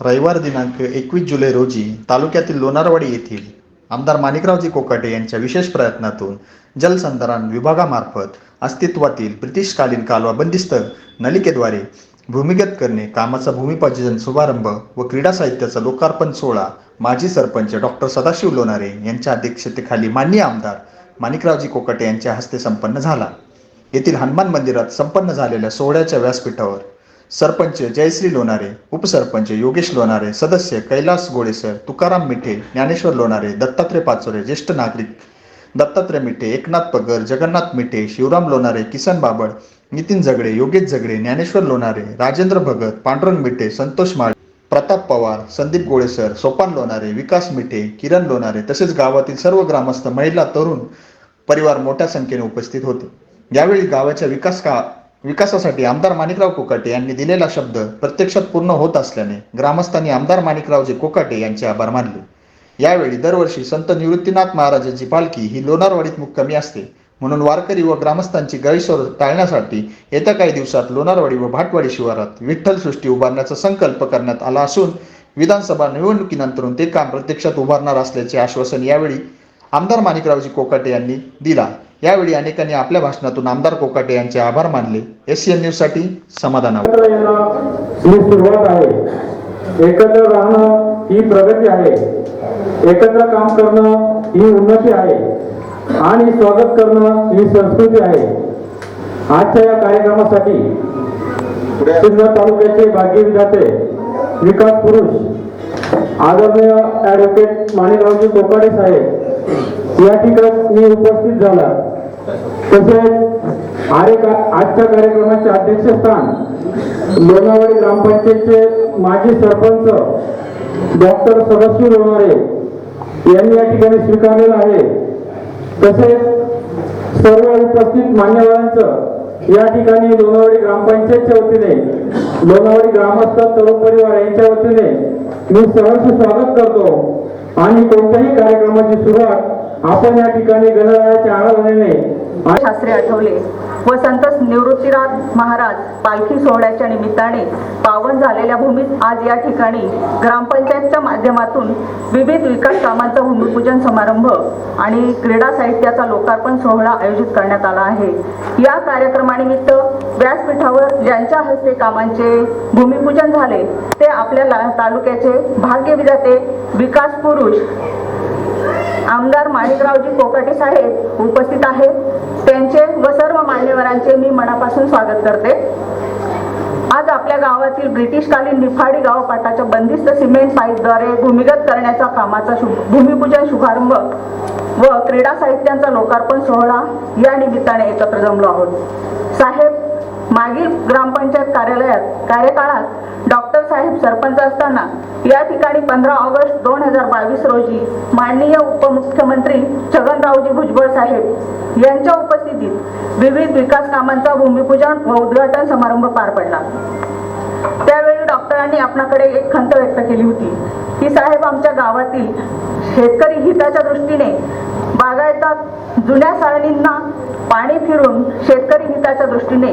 रविवार दिनांक एकवीस जुलै रोजी तालुक्यातील लोणारवाडी येथील आमदार माणिकरावजी कोकाटे यांच्या विशेष प्रयत्नातून जलसंधारण विभागामार्फत अस्तित्वातील ब्रिटिशकालीन कालवा बंदिस्त नलिकेद्वारे भूमिगत करणे कामाचा भूमिपूजन शुभारंभ व क्रीडा साहित्याचा लोकार्पण सोहळा माजी सरपंच डॉक्टर सदाशिव लोणारे यांच्या अध्यक्षतेखाली मान्य आमदार माणिकरावजी कोकाटे यांच्या हस्ते संपन्न झाला. येथील हनुमान मंदिरात संपन्न झालेल्या सोहळ्याच्या व्यासपीठावर सरपंच जयश्री लोणारे उपसरपंच योगेश लोणारे सदस्य कैलास गोळेसर तुकाराम मिठे ज्ञानेश्वर लोणारे दत्तात्रय पाचोरे ज्येष्ठ नागरिक दत्तात्रय मिठे एकनाथ पगर जगन्नाथ मिठे शिवराम लोणारे किसन बाबड नितीन झगडे योगेश झगडे ज्ञानेश्वर लोणारे राजेंद्र भगत पांडुरंग मिठे संतोष माळे प्रताप पवार संदीप गोळेसर सोपान लोणारे विकास मिठे किरण लोणारे तसेच गावातील सर्व ग्रामस्थ महिला तरुण परिवार मोठ्या संख्येने उपस्थित होते. यावेळी गावाच्या विकास का विकासासाठी आमदार माणिकराव कोकाटे यांनी दिलेला शब्द प्रत्यक्षात पूर्ण होत असल्याने ग्रामस्थांनी आमदार माणिकरावजी कोकाटे यांचे आभार मानले. यावेळी दरवर्षी संत निवृत्तीनाथ महाराजांची पालखी ही लोणारवाडीत मुक्कामी असते. म्हणून वारकरी व ग्रामस्थांची गैरसोय टाळण्यासाठी येत्या काही दिवसात लोणारवाडी व भाटवाडी शिवारात विठ्ठल सृष्टी उभारण्याचा संकल्प करण्यात आला असून विधानसभा निवडणुकीनंतर ते काम प्रत्यक्षात उभारणार असल्याचे आश्वासन यावेळी आमदार माणिकरावजी कोकाटे यांनी दिला. यावेळी अनेकांनी आपल्या भाषणातून आमदार कोकाटे यांचे आभार मानले. एशियन न्यूजसाठी समाधान ही सुरुवात आहे. एकत्र राहणं ही प्रगती आहे. एकत्र काम करणं ही उन्नती आहे. आणि स्वागत करणं ही संस्कृती आहे. आजच्या या कार्यक्रमासाठी सिन्नर तालुक्याचे भाग्य विधाते विकास पुरुष आदरणीय ॲडव्होकेट माणिकरावजी कोकाडे साहेब या ठिकाणी उपस्थित झाला. तसेच आरे का आजच्या कार्यक्रमाचे अध्यक्षस्थान लोणावळी ग्रामपंचायतचे माजी सरपंच डॉक्टर सदस्य लोणारे यांनी या ठिकाणी स्वीकारलेलं आहे. तसेच सर्व उपस्थित मान्यवरांचं या ठिकाणी लोणावळी ग्रामपंचायतच्या वतीने लोणावळी ग्रामस्थ तरुण परिवार यांच्या वतीने मी सहर्ष स्वागत करतो. आणि कोणत्याही कार्यक्रमाची सुरुवात आपण या ठिकाणी गणरायाच्या आराधनेने शास्त्री आठवले व संत निवृत्तीनाथ महाराज पालखी सोहळ्याच्या निमित्ताने पावन झालेल्या भूमीत आज या ठिकाणी ग्रामपंचायतच्या माध्यमातून विविध विकास कामांचा भूमिपूजन समारंभ आणि क्रीडा साहित्याचा लोकार्पण सोहळा आयोजित करण्यात आला आहे. या कार्यक्रमानिमित्त व्यासपीठावर ज्यांच्या हस्ते कामांचे भूमिपूजन झाले ते आपल्या तालुक्याचे भाग्यविधाते विकास पुरुष आमदार माणिकरावजी कोकाटे साहेब उपस्थित आहेत. त्यांचे व सर्व मान्यवरांचे मी मनापासून स्वागत करते. आज आपल्या गावातील ब्रिटिशकालीन निफाडी गावपाटाच्या बंदिस्त सिमेंट पाईपद्वारे भूमिगत करण्याचा कामाचा शुभ भूमिपूजन शुभारंभ व क्रीडा साहित्यांचा लोकार्पण सोहळा या निमित्ताने एकत्र जमलो आहोत. साहेब मागील ग्रामपंचायत कार्यालयात कार्यकाळात डॉक्टर साहेब सरपंच असताना या ठिकाणी पंधरा ऑगस्ट दोन हजार बावीस रोजी माननीय उपमुख्यमंत्री छगनरावजी भुजबळ साहेब यांच्या उपस्थितीत विविध विकास कामांचा भूमिपूजन व उद्घाटन समारंभ पार पडला. त्यावेळी डॉक्टरांनी आपणाकडे एक खंत व्यक्त केली होती की साहेब आमच्या गावातील शेतकरी हिताच्या दृष्टीने बागायतात जुन्या सारणींना पाणी फिरून शेतकरी हिताच्या दृष्टीने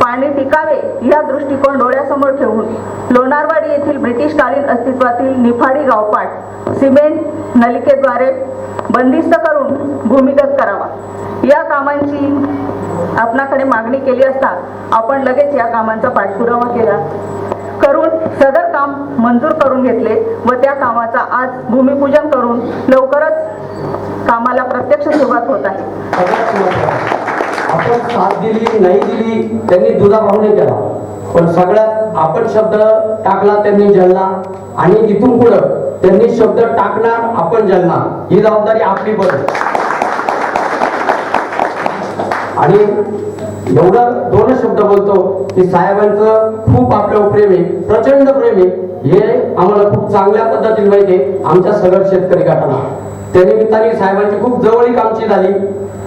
पाणी टिकावे या दृष्टिकोन डोळ्यासमोर ठेवून लोणारवाडी येथील ब्रिटिशकालीन अस्तित्वातील निफाडी गावपाट सिमेंट नलिकेद्वारे बंदिस्त करून भूमिगत करावा. या कामांची आपणाकडे मागणी केली असता आपण लगेच या कामांचा पाठपुरावा केला. करून सदर काम मंजूर करून घेतले व त्या कामाचा आज भूमिपूजन करून लवकरच कामाला प्रत्यक्ष सुरुवात होत आहे. सगळ्यात साथ दिली नाही दिली त्यांनी दुधाभावने केला. पण सगळ्यात आपण शब्द टाकला त्यांनी जलना आणि इथून पुढं त्यांनी शब्द टाकणार आपण जलणार ही जबाबदारी आपली बरं आणि एवढं दोन शब्द बोलतो की साहेबांचं खूप आपल्यावर प्रेम आहे प्रचंड प्रेम आहे. हे आम्हाला खूप चांगल्या पद्धतीने माहिती आहे. आमच्या सगळ्या शेतकरी गटाला. त्या निमित्ताने साहेबांची खूप जवळीक आमची झाली.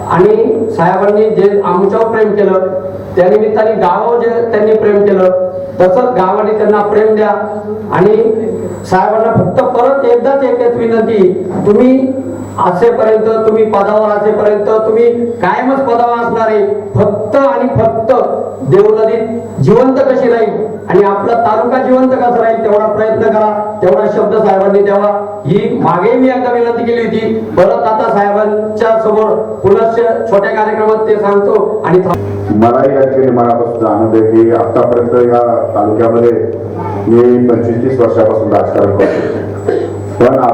आणि साहेबांनी जे आमच्यावर प्रेम केलं त्या निमित्ताने गावावर जे त्यांनी प्रेम केलं तसंच गावाने त्यांना प्रेम द्या. आणि साहेबांना फक्त परत एकदाच एकच विनंती तुम्ही असेपर्यंत तुम्ही पदावर असेपर्यंत तुम्ही कायमच पदावर असणार आहे. फक्त आणि फक्त देवनदीत जिवंत कशी राहील? आणि आपला तालुका जिवंत कसा राहील तेवढा प्रयत्न करा. तेवढा शब्द साहेबांनी द्यावा. ही मागे मी एकदा विनंती केली होती. परत आता साहेबांच्या समोर पुनश्च छोट्या कार्यक्रमात ते सांगतो आणि मलाही ऍक्च्युली मनापासून आनंद आहे की आतापर्यंत या तालुक्यामध्ये मी पंचवीस तीस वर्षापासून राजकारण करतो.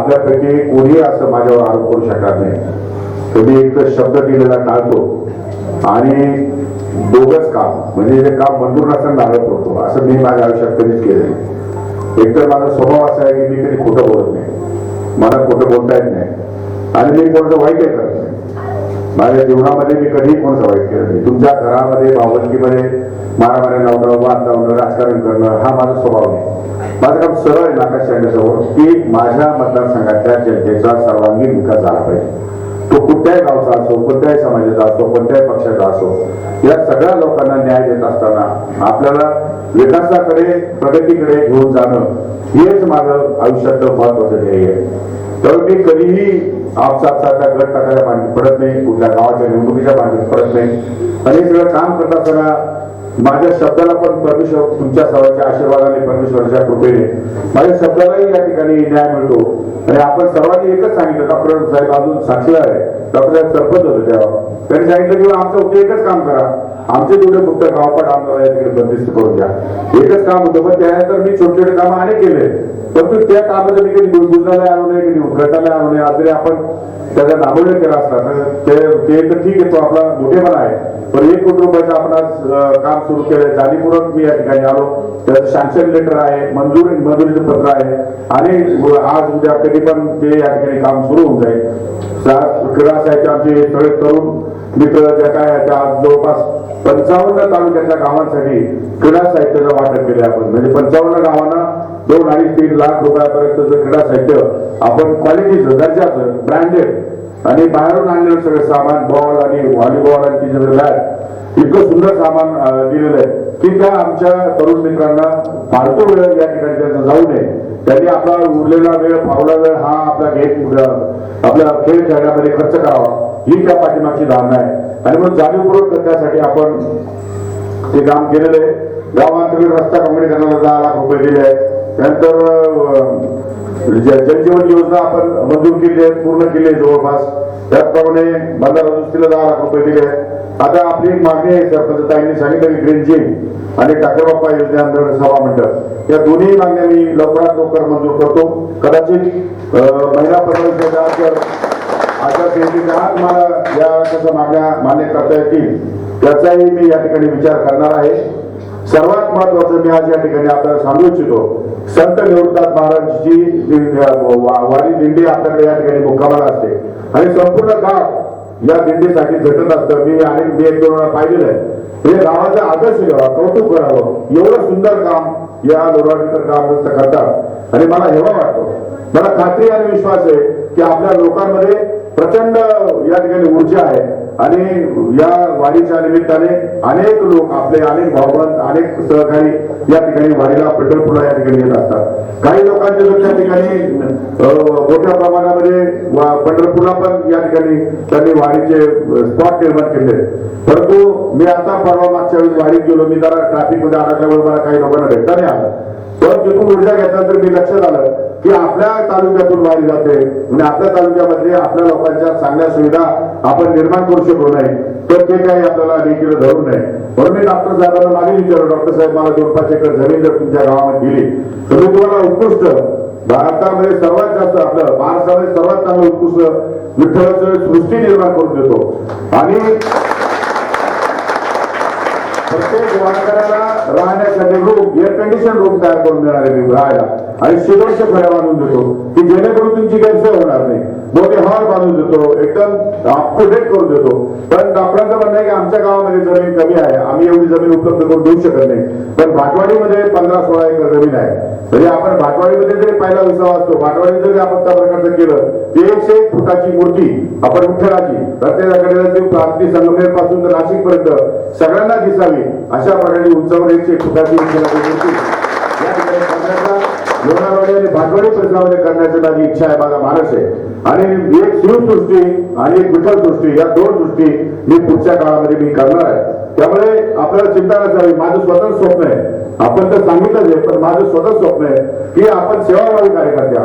आपल्यापैकी कोणी असं माझ्यावर आरोप करू शकणार नाही. कधी एक शब्द दिलेला टाळतो आणि दोघच काम म्हणजे ते काम मंजूर नसताना नारळ करतो असं मी माझ्या आयुष्यात कधीच केलं नाही. एकतर माझा स्वभाव असा आहे की मी कधी खोटं बोलत नाही. मला खोटं बोलता येत नाही. आणि मी कोणाचं वाईटही करत नाही. माझ्या जीवनामध्ये मी कधीही कोणाचं वाईट केलं नाही. तुमच्या घरामध्ये भावंडकीमध्ये मारामाऱ्या लावणं वाद लावणं राजकारण करणं हा माझा स्वभाव नाही. माझं काम सरळ आहे नाकाश यांच्यासमोर की माझ्या मतदारसंघातल्या जनतेचा सर्वांगीण विकास झाला पाहिजे. तो कुठल्याही गावचा असो कोणत्याही समाजाचा असो कोणत्याही पक्षाचा असो या सगळ्या लोकांना न्याय देत असताना आपल्याला विकासाकडे प्रगतीकडे घेऊन जाणं हेच माझं आयुष्यातलं महत्वाचं ध्येय आहे. तर मी कधीही आपसाचा गट टाकायला भांडीत पडत नाही कुठल्या गावाच्या निवडणुकीच्या भांडीत पडत नाही. आणि सगळं काम करत असताना माझ्या शब्दाला पण परमेश्वर तुमच्या सर्वांच्या आशीर्वादाने परमेश्वराच्या कृपेने. माझ्या शब्दालाही या ठिकाणी न्याय मिळतो. आणि आपण सर्वांनी एकच सांगितलं डॉक्टर साहेब अजून साक्षीदार आहे. डॉक्टर साहेब सरपंच होते तेव्हा. त्यांनी सांगितलं की आमचं एकच काम करा. आमचे तेवढे फक्त गावपाट आमदार तिकडे बंदिस्त करून द्या एकच काम होतं पण त्यानंतर मी छोटे छोटे कामं अनेक केले. परंतु त्या कामाचं मी कधी गुजराला आलो नाही कधी उद्घाटनाला आलो नाही आज जरी आपण त्याचा दाबोळे केला असता. ते तर ठीक आहे तो आपला मोठेपणा आहे. पण एक कोटी रुपयाचं आपण आज काम सुरू केलंय. जाणीवपूर्वक मी या ठिकाणी आलो. त्याचं सँक्शन लेटर आहे मंजूर मंजुरीचं पत्र आहे. आणि आज उद्या कधी पण ते या ठिकाणी काम सुरू होऊन जाईल. क्रीडा साहित्य आमचे सगळे तरुण मित्र ज्या काय आहेत, त्या आज जवळपास पंचावन्न तालुक्याच्या गावांसाठी क्रीडा साहित्याचं वाटप केले आपण. म्हणजे पंचावन्न गावांना दोन अडीच तीन लाख रुपयापर्यंतचं क्रीडा साहित्य आपण क्वालिटीचं दर्जाचं ब्रँडेड आणि बाहेरून आणलेलं सगळं सामान बॉल आणि व्हॉलीबॉल आणि तिचं बॅट इतकं सुंदर सामान दिलेलं आहे. की त्या आमच्या तरुण मित्रांना फालतू वेळ या ठिकाणी त्यांचा जाऊ नये. त्यांनी आपला उरलेला वेळ फावला वेळ हा आपला गेम आपल्या खेळ खेळण्यामध्ये खर्च करावा. ही त्या पाठीमागची धारणा आहे. आणि म्हणून जाणीवपूर्वक त्यासाठी आपण ते काम केलेलं आहे. गावांतर्गत रस्ता काँक्रिटीकरणाला दहा लाख रुपये दिले आहेत. त्यानंतर जनजीवन जलजीवन योजना आपण मंजूर केली आहे पूर्ण केली आहे जवळपास. त्याचप्रमाणे बंधारा दुरुस्तीला दहा लाख रुपये दिले आहेत. आता आपली एक मागणी आहे सरपंच ताईंनी सांगितलं की ग्रीन जिम आणि टाकेबाप्पा योजनेअंतर्गत सभा मंडळ. या दोन्ही मागण्या मी लवकरात लवकर मंजूर करतो. कदाचित अं, महिला पंधरा अशा आत तुम्हाला या कसं मागण्या मान्य करता येतील त्याचाही मी या ठिकाणी विचार करणार आहे. सर्वात महत्वाचं मी आज या ठिकाणी आपल्याला सांगू इच्छितो संत निवृत्तात महाराजची वारी दिंडी आपल्याकडे या ठिकाणी मुक्कामाला असते. आणि संपूर्ण गाव या दिंडीसाठी झटत असतं. मी अनेक मी एक दोन वेळा पाहिलेलं आहे. हे गावाचं आदर्श घ्यावा कौतुक करावं. एवढं सुंदर काम या लोराडीकर ग्रामस्थ करतात. आणि मला हेवा वाटतो. मला खात्री आणि विश्वास आहे की आपल्या लोकांमध्ये प्रचंड या ठिकाणी ऊर्जा आहे. आणि या वारीच्या निमित्ताने अनेक लोक आपले अनेक भावबंद अनेक सहकारी या ठिकाणी वारीला पंढरपूरला या ठिकाणी येत असतात. काही लोकांचे लोक त्या ठिकाणी मोठ्या प्रमाणामध्ये वा- पंढरपूरला पण या ठिकाणी त्यांनी वारीचे स्पॉट निर्माण केले. परंतु मी आता परवा मागच्या वेळी वारीत गेलो. मी जरा ट्रॅफिकमध्ये अडकल्यामुळे मला काही लोकांना भेटता नाही आलं. पण तिथून ऊर्जा घेतल्यानंतर मी लक्षात आलं की आपल्या तालुक्यातून वारी जाते. म्हणजे आपल्या तालुक्यामध्ये आपल्या लोकांच्या चांगल्या सुविधा आपण निर्माण करू शकलो नाही. तर ते काही आपल्याला देखील धरू नये. म्हणून मी डॉक्टर साहेबांना मागे विचारलं. डॉक्टर साहेब मला दोन पाच एकर जमीन जर तुमच्या गावामध्ये दिली तर मी तुम्हाला उत्कृष्ट भारतामध्ये सर्वात जास्त आपलं महाराष्ट्रामध्ये सर्वात चांगलं उत्कृष्ट विठ्ठलाचं सृष्टी निर्माण करून देतो. आणि प्रत्येक वारकऱ्याला राहण्यासाठी रूम एअर कंडिशन रूम तयार करून देणार आहे मी राहायला आणि शिदोरच्या फळ्या बांधून देतो की जेणेकरून तुमची गैरसोय होणार नाही. मोठे हॉल बांधून देतो एकदम अप करून देतो. पण डॉक्टरांचं म्हणणं आहे की आमच्या गावामध्ये जमीन कमी आहे आम्ही एवढी जमीन उपलब्ध करून देऊ शकत नाही. पण भाटवाडीमध्ये पंधरा सोळा एकर जमीन आहे. म्हणजे आपण भाटवाडीमध्ये जरी पहिला उत्सव असतो भाटवाडी जरी आपण त्या प्रकारचं केलं ते एकशे एक फुटाची मूर्ती आपण विठ्ठलाची प्रत्येकाकडे प्रांती संगमनेरपासून तर नाशिक पर्यंत सगळ्यांना दिसावी अशा प्रकारे उंचावर एकशे एक फुटाची मूर्ती लोणावळे आणि भाटवाडी प्रश्नामध्ये करण्याची माझी इच्छा आहे माझा मानस आहे. आणि एक शिवसृष्टी आणि एक विठ्ठल सृष्टी या दोन सृष्टी मी पुढच्या काळामध्ये मी करणार आहे. त्यामुळे आपल्याला चिंता नसावी माझं स्वतः स्वप्न आहे. आपण तर सांगितलंच आहे पण माझं स्वतः स्वप्न आहे की आपण सेवाभावी कार्यकर्ते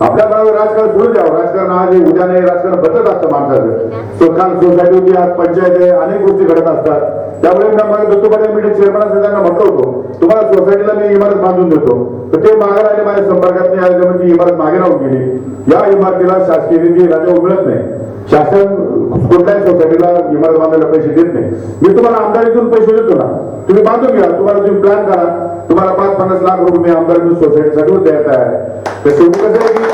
आपल्या गावात राजकारण सुरू द्यावं. राजकारण आज उद्या नाही. राजकारण बदलत असतं माणसाचं. सुखान सोसायटी होती आज पंचायत आहे अनेक गोष्टी घडत असतात. त्यामुळे मी मला दत्तू पाटील चेअरमन असं त्यांना म्हटलं होतो. तुम्हाला सोसायटीला मी इमारत बांधून देतो. तर ते मागे राहिले माझ्या संपर्कात नाही आले म्हणजे इमारत मागे राहून गेली. या इमारतीला शासकीय निधी राजा मिळत नाही. शासन कोणत्याही सोसायटीला इमारत बांधायला पैसे देत नाही. मी तुम्हाला आमदारीतून पैसे देतो ना. तुम्ही बांधून घ्या. तुम्हाला तुम्ही प्लॅन करा. तुम्हाला पाच पन्नास लाख रुपये मी आमदारीतून सोसायटीसाठी द्यायचा आहे. तर शेवटी कसं आहे की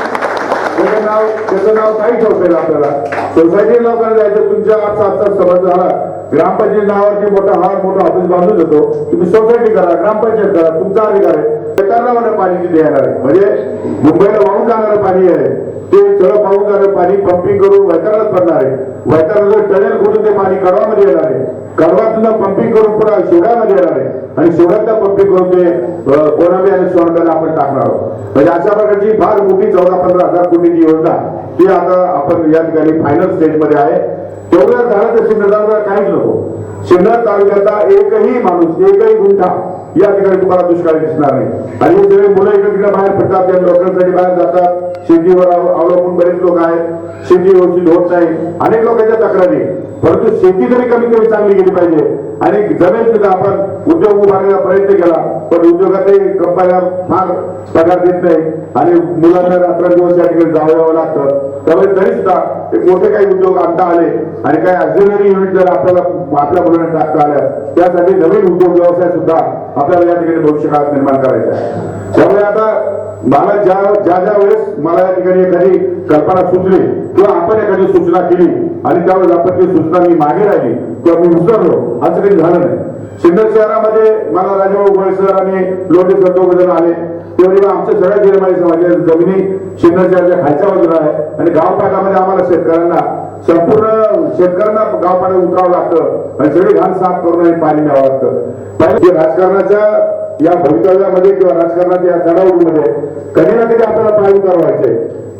त्याचं नाव त्याचं नाव काही ठेवता येईल आपल्याला. सोसायटी लवकर जायचं तुमच्या आज सातचा सभा झाला ग्रामपंचायत नावावरती मोठा हार मोठा ऑफिस बांधून देतो तुम्ही सोसायटी करा ग्रामपंचायत करा. तुमचा अधिकार आहे. सरकारला पाणी किती येणार आहे. म्हणजे मुंबईला वाहून जाणारं पाणी आहे. ते सगळं पाहून जाणारं पाणी पंपिंग करून वैतरणात पडणार आहे. वैतरणाचं टनेल खोदून ते पाणी कडवामध्ये येणार आहे. कडवातून पंपिंग करून पुन्हा शिवड्यामध्ये येणार आहे. आणि शिवड्यातला पंपिंग करून ते अं, कोणाबी आणि सोनब्याला आपण टाकणार आहोत. म्हणजे अशा प्रकारची फार मोठी चौदा पंधरा हजार कोटीची योजना ती आता आपण या ठिकाणी फायनल स्टेजमध्ये आहे. तेवढं झालं तर शिंदे काहीच नको. शिन्नर तालुक्याचा एकही माणूस एकही गुंठा या ठिकाणी तुम्हाला दुष्काळी दिसणार नाही आणि हे सगळे मुलं इकडे बाहेर पडतात त्या नोकऱ्यांसाठी बाहेर जातात. शेतीवर अवलंबून बरेच लोक आहेत. शेती व्यवस्थित होत नाही. अनेक लोकांच्या तक्रारी परंतु शेती तरी कमी कमी चांगली गेली पाहिजे. आणि जमेल तिथं आपण उद्योग उभारण्याचा प्रयत्न केला पण उद्योगातही कंपन्या फार पगार देत नाही आणि मुलांना रात्रंदिवस या ठिकाणी जावं यावं लागतं. त्यामुळे तरी सुद्धा मोठे काही उद्योग आणता आले आणि काही ऑक्झिलरी युनिट जर आपल्याला आपल्या मुलांना टाकता आल्या त्यासाठी नवीन उद्योग व्यवसाय सुद्धा आपल्याला या ठिकाणी भविष्यकाळात निर्माण करायचा आहे. त्यामुळे आता मला ज्या ज्या ज्या वेळेस मला या ठिकाणी एखादी कल्पना सुचली किंवा आपण एखादी सूचना केली आणि त्यावेळेस आपण ती सूचना मी मागे राहिली किंवा मी विसरलो असं काही झालं नाही. सिन्नर शहरामध्ये मला राजाभाऊ गोळे सर आणि लोटे सर दोघ जण आले. तेवढे आमच्या सगळ्या जिल्ह्यामध्ये समाजाच्या जमिनी सिन्नर शहराच्या खालच्या बाजूला आहे आणि गावपाटामध्ये आम्हाला शेतकऱ्यांना संपूर्ण शेतकऱ्यांना गावपाड्यात उतरावं लागतं आणि सगळी घाण साफ करून आणि पाणी द्यावं लागतं. पहिले राजकारणाच्या या भवितव्यामध्ये किंवा राजकारणाच्या या चढाओढीमध्ये कधी ना कधी आपल्याला पाय उतारवायचे.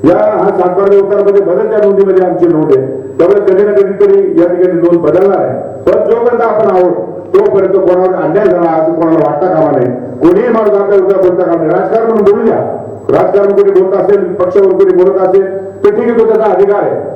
या हा सातबारा उतारमध्ये बदलत्या नोंदीमध्ये आमची नोंद आहे त्यामुळे कधी ना कधीतरी या ठिकाणी नोंद बदलणार आहे. पण जोपर्यंत आपण आहोत तोपर्यंत कोणावर अन्याय झाला असं कोणाला वाटता कामा नाही कोणीही माणूस आपल्या उद्या बोलता कामा नाही राजकारण म्हणून बोलूया. राजकारण कोणी बोलत असेल पक्षावर कोणी बोलत असेल ते ठीक आहे तो त्याचा अधिकार आहे?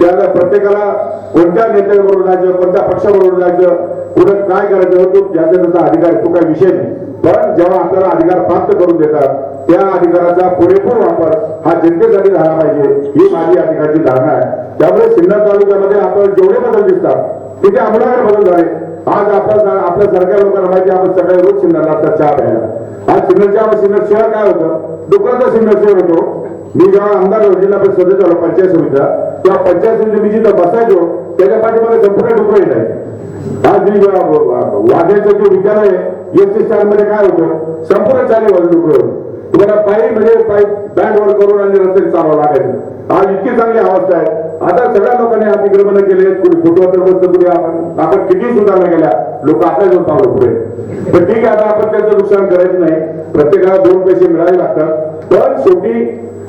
त्याला प्रत्येकाला कोणत्या नेत्याबरोबर जायचं कोणत्या पक्षाबरोबर जायचं पुढे काय करायचं तो ज्याचा त्याचा अधिकार आहे. तो काही विषय नाही. पण जेव्हा आपल्याला अधिकार प्राप्त करून देतात त्या अधिकाराचा पुरेपूर वापर हा जनतेसाठी झाला पाहिजे ही माझी या ठिकाणची धारणा आहे. त्यामुळे सिन्नर तालुक्यामध्ये आपण जेवढे बदल दिसतात तिथे आमदार बदल झाले. आज आपल्या आपल्या सरकार लोकांना माहिती आपण सकाळी रोज सिन्नरला आता चहा प्यायला. आज सिन्नरच्या सिन्नर शहर काय होतं? डुकराचा सिन्नर शहर होतो. मी जेव्हा आमदार जिल्हा परिषद सदस्य झालो पंचायत समितीला तेव्हा पंचायत समिती मी जिथं बसायचो त्याच्या पाठीमध्ये संपूर्ण डुकर येत आहे आज मी वाद्याचं जे विद्यालय एस टी स्टँडमध्ये काय होतं? संपूर्ण चालीवर डुकर. तुम्हाला पायी म्हणजे पायी बँड वर करून आणि रस्ते चालवावं लागायचं. आज इतकी चांगली अवस्था आहे. आता सगळ्या लोकांनी अतिक्रमण केले कुणी फोटोवर बसतं कुणी आपण आपण किती सुधारणा केल्या लोक आपल्या जाऊन पावलं पुढे. पण ठीक आहे आता आपण त्याचं नुकसान करायचं नाही. प्रत्येकाला दोन पैसे मिळावे लागतात. पण शेवटी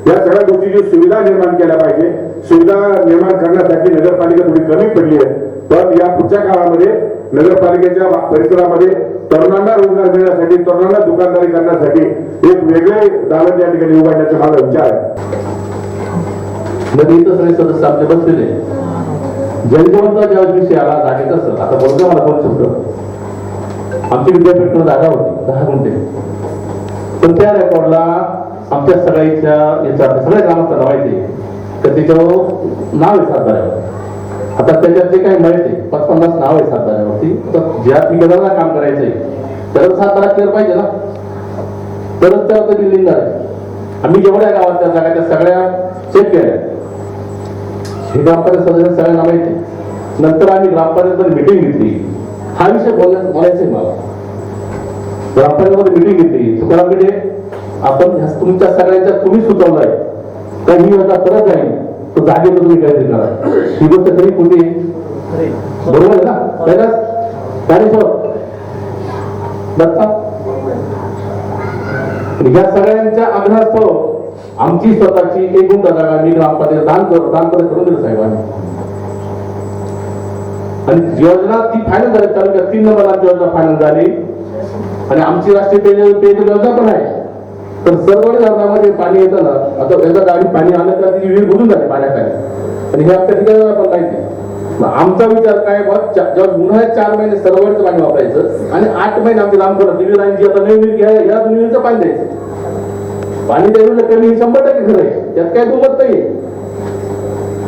या सगळ्या गोष्टीची सुविधा निर्माण केल्या पाहिजे सुविधा निर्माण करण्यासाठी नगरपालिका थोडी कमी पडली आहे. पण या पुढच्या काळामध्ये नगरपालिकेच्या परिसरामध्ये तरुणांना रोजगार मिळण्यासाठी तरुणांना दुकानदारी करण्यासाठी एक वेगळे दालन या ठिकाणी उभारण्याचा माझा विचार आहे. मध्ये इथं सगळे सदस्य आमचे बसलेले जनजीवनचा ज्या विषय आला जागेचा सर आता बोलतो मला बोलू शकतो आमची विद्यापीठ जागा होती दहा गुंठे. पण त्या रेकॉर्डला आमच्या सगळ्याच्या याच्या सगळ्या ग्रामस्थांना माहिती तर त्याच्यावर नाव आहे सातबाऱ्यावर आता त्याच्यात जे काही माहिती पाच पन्नास नाव आहे सातबाऱ्यावरती तर ज्या ठिकाणाला काम करायचंय त्याला सातबारा क्लिअर पाहिजे ना. तरच त्यावर ते बिल्डिंग आहे. आम्ही जेवढ्या गावातल्या जागा त्या सगळ्या चेक केल्या हे ग्रामपंचायत सदस्य सगळ्यांना माहिती नंतर आम्ही ग्रामपंचायत मिटिंग घेतली. हा विषय बोलण्यास बोलायचा मला. ग्रामपंचायत मिटिंग घेतली. तुकारामकडे आपण तुमच्या सगळ्यांच्या तुम्ही सुचवलाय. तर ही योजना परत जाईल तो जागेवर तुम्ही काहीतरी करा ही गोष्ट तरी कुठे? बरोबर आहे ना? त्याच्यात ज्ञानेश्वर दत्ता या सगळ्यांच्या आग्रहास्तव आमची स्वतःची एक गुंठा जागा मी ग्रामपंचायत दान कर दान परत करून दिलं साहेबांनी. आणि योजना ती फायनल झाली. तालुक्यात तीन नंबर योजना फायनल झाली. आणि आमची राष्ट्रीय पेयजल योजना पण आहे. पण सर्व धरणामध्ये पाणी येताना आता त्याचा गाडी पाणी आलं तर ती विहीर बुजून जाते पाण्याखाली. आणि हे आमच्या ठिकाणी आपण माहिती आमचा विचार काय बघ जेव्हा उन्हाळ्यात चार महिने सर्वांचं पाणी वापरायचं आणि आठ महिने आमची करत दिली लाईनची आता नवीन विहीर घ्या या विहिरीचं पाणी द्यायचं. पाणी द्यायला कमी शंभर टक्के खरं आहे. त्यात काय दुमत नाही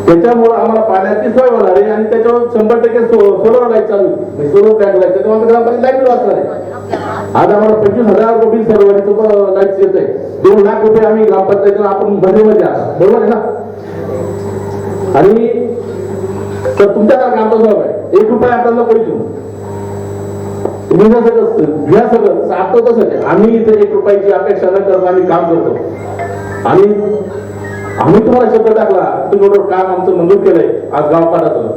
त्याच्यामुळे आम्हाला पाण्याची सोय होणार आहे आणि त्याच्यावर शंभर टक्के सोलर लाइट चालू सोलर प्लॅन्ट लाइट त्याच्यामुळे आमच्या ग्रामपंचायत लाइट वाचणार आहे. आज आम्हाला पंचवीस हजार रुपये सर्वांची लाइट येत आहे दोन लाख रुपये आम्ही ग्रामपंचायतीला आपण मध्ये आहात. बरोबर आहे ना? आणि तर तुमच्या कामचा जबाब आहे एक रुपया आपल्याला कोणी देऊ तुम्ही जर सगळं घ्या सगळं साधतो तसंच आहे. आम्ही इथे एक रुपयाची अपेक्षा न करता आम्ही काम करतो. आणि आम्ही तुम्हाला शब्द टाकला तुम्ही एवढं काम आमचं मंजूर केलंय आज गावपाडाचं.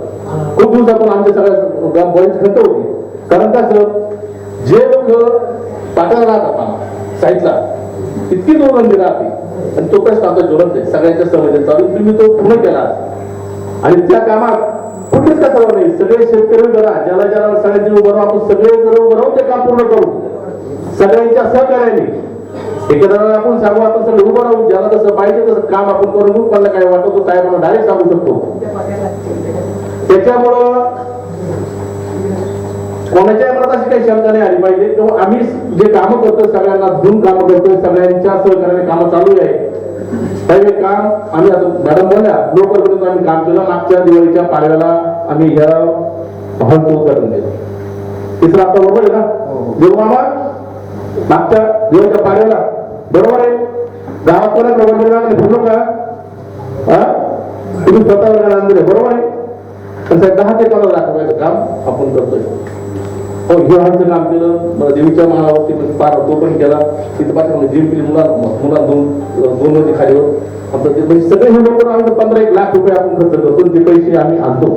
खूप दिवसातून आमच्या सगळ्या ग्राम खंत होती. कारण का सर? जे लोक पाठाला राहतात साईडला इतकी दुर्गंधी राहते. आणि तो प्रश्न आमचा ज्वलंत आहे. सगळ्यांच्या समज चालू तुम्ही तो पूर्ण केला आणि त्या कामात कुठेच कसा नाही. सगळे शेतकरी करा ज्याला ज्याला सगळ्यांची उभं आपण सगळे जर उभं राहून ते काम पूर्ण करू. सगळ्यांच्या सहकार्याने. एखाद्याला आपण सांगू आपण सगळं उभं राहू ज्याला तसं पाहिजे तसं काम आपण करून घेऊ. काय वाटतो तो डायरेक्ट सांगू शकतो. त्याच्यामुळं कोणाच्या मनात अशी काही शंका नाही आली पाहिजे. तेव्हा आम्ही जे कामं करतोय सगळ्यांना धुवून कामं करतोय सगळ्यांच्या सहकार्याने कामं चालू आहे. हे काम आम्ही आता मॅडम बोलल्या लोकपर्यंत आम्ही काम केलं. मागच्या दिवाळीच्या पाडव्याला आम्ही ह्या हॉलचं उद्घाटन केलं तिसरं आता बरोबर आहे ना? जेव्हा मामा? मागच्या दिवाळीच्या पाडव्याला. बरोबर आहे? गावात कोणा लागले बोललो का हा? तुम्ही स्वतः दिले बरोबर आहे? पण दहा ते पंधरा लाख रुपयाचं काम आपण करतोय. हो हे व्हायचं काम केलं देवीच्या महालावरती पण पार तो पण केला. तिथं पाठवलं जिम केली मुला मुला दोन दोन मध्ये खालीवर. आमचं ते म्हणजे सगळे हे लोक आम्ही पंधरा एक लाख रुपये आपण खर्च करतो ते पैसे आम्ही आणतो.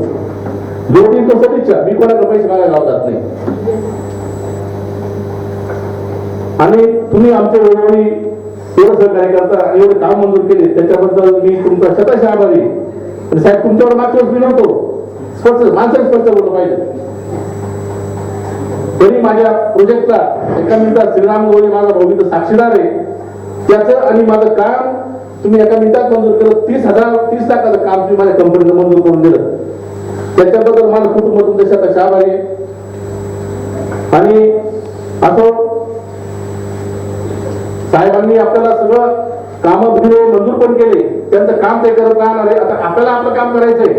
जोडी तो सदिच्छा मी कोणाला पैसे मागायला लावतात नाही. आणि तुम्ही आमच्या वेळोवेळी एवढं सहकार्य करता आणि एवढे काम मंजूर केले त्याच्याबद्दल मी तुमचा शतश आभारी आणि साहेब तुमच्यावर मागच्या वेळेस मी नव्हतो. स्वच्छ माणसाने स्वच्छ बोललं पाहिजे. तरी माझ्या प्रोजेक्टला एका मिनिटात श्रीराम गोळे माझा भाऊ साक्षीदार आहे त्याचं आणि माझं काम तुम्ही एका मिनिटात मंजूर केलं तीस हजार तीस लाखाचं काम तुम्ही माझ्या कंपनीचं मंजूर करून दिलं. त्याच्याबद्दल माझं कुटुंब तुमच्या शतश आहे. आणि असं साहेबांनी आपल्याला सगळं काम मंजूर पण केले त्यांचं काम ते करत राहणार आहे. आता आपल्याला आपलं काम करायचंय.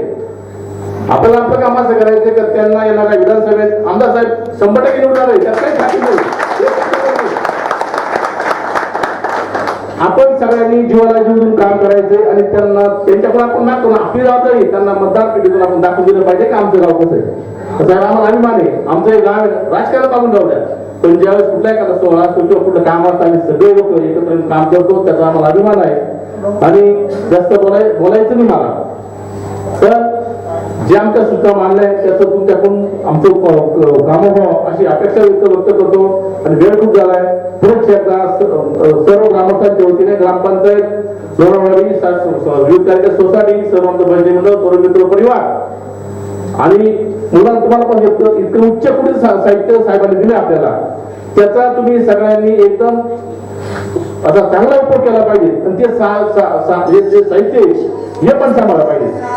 आपल्याला आपलं काम असं करायचं का त्यांना येणाऱ्या विधानसभेत आमदार साहेब शंभर टक्के निवडणार आहे त्यात काही खात्री नाही. आपण सगळ्यांनी जीवाला जीवन काम करायचंय आणि त्यांना त्यांच्याकडून आपण मागतो ना आपली जबाबदारी त्यांना मतदार पेटीतून आपण दाखवून दिलं पाहिजे का आमचं गाव कसं आहे? साहेब आम्हाला अभिमान आहे. आमचं हे गाव राजकारण मागून जाऊ द्या. पण ज्यावेळेस कुठला एखादा सोहळा असतो किंवा कुठलं काम असतं आम्ही सगळे लोक एकत्र काम करतो त्याचा आम्हाला अभिमान आहे. आणि जास्त बोलाय बोलायचं नाही मला. तर जे आमच्या सुद्धा मानलंय त्याचं तुमच्याकडून आमचं काम व्हावं अशी अपेक्षा व्यक्त व्यक्त करतो. आणि वेळ खूप झालाय पुढे सर्व ग्रामस्थांच्या वतीने ग्रामपंचायत सोसायटी सर्व आमचं मंडळ मित्र परिवार. आणि मुलांना तुम्हाला पण इतकं इतकं उच्च कुठे साहित्य साहेबांनी दिले आपल्याला. त्याचा तुम्ही सगळ्यांनी एकदम आता चांगला उपयोग केला पाहिजे. आणि ते जे साहित्य आहे, हे पण सांभाळा पाहिजे.